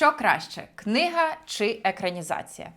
Що краще, книга чи екранізація?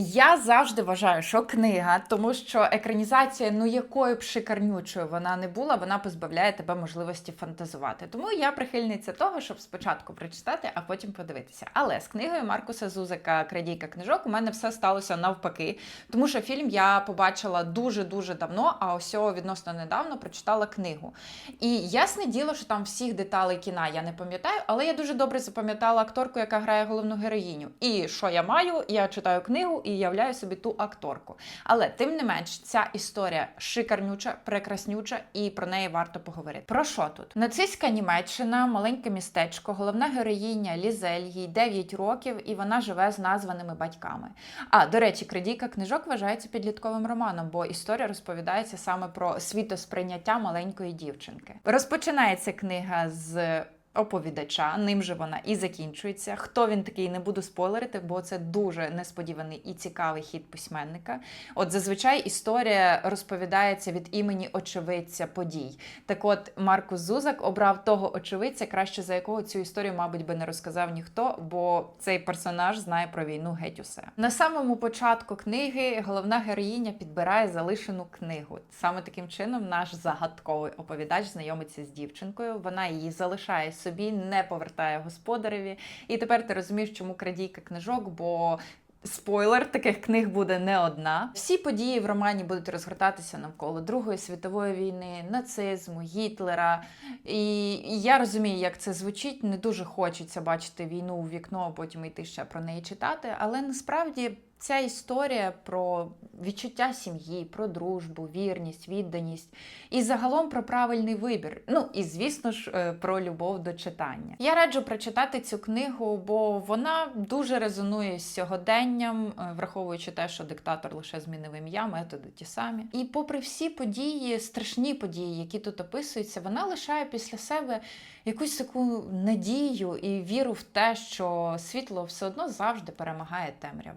Я завжди вважаю, що книга, тому що екранізація, ну якою б шикарнючою вона не була, вона позбавляє тебе можливості фантазувати. Тому я прихильниця того, щоб спочатку прочитати, а потім подивитися. Але з книгою Маркуса Зузика Крадійка книжок у мене все сталося навпаки, тому що фільм я побачила дуже дуже давно, а ось відносно недавно прочитала книгу. І ясне діло, що там всіх деталей кіна я не пам'ятаю, але я дуже добре запам'ятала акторку, яка грає головну героїню. І що я маю? Я читаю книгу і являю собі ту акторку. Але тим не менш, ця історія шикарнюча, прекраснюча, і про неї варто поговорити. Про що тут? Нацистська Німеччина, маленьке містечко, головна героїня Лізель, їй 9 років, і вона живе з названими батьками. А до речі, крадійка книжок вважається підлітковим романом, бо історія розповідається саме про світосприйняття маленької дівчинки. Розпочинається книга з. Оповідача, ним же вона і закінчується. Хто він такий, не буду спойлерити, бо це дуже несподіваний і цікавий хід письменника. От зазвичай історія розповідається від імені очевидця подій. Так от Маркус Зузак обрав того очевидця, краще за якого цю історію, мабуть, би не розказав ніхто, бо цей персонаж знає про війну геть усе. На самому початку книги головна героїня підбирає залишену книгу. Саме таким чином наш загадковий оповідач знайомиться з дівчинкою. Вона її залишає собі, не повертає господареві. І тепер ти розумієш, чому крадійка книжок, бо. Спойлер, таких книг буде не одна. Всі події в романі будуть розгортатися навколо Другої світової війни, нацизму, Гітлера. І я розумію, як це звучить. Не дуже хочеться бачити війну у вікно, а потім йти ще про неї читати. Але насправді ця історія про відчуття сім'ї, про дружбу, вірність, відданість і загалом про правильний вибір. Ну і звісно ж е, про любов до читання. Я раджу прочитати цю книгу, бо вона дуже резонує з сьогоденням, е, враховуючи те, що диктатор лише змінив ім'я, методи ті самі. І попри всі події, страшні події, які тут описуються, вона лишає після себе якусь таку надію і віру в те, що світло все одно завжди перемагає темряву.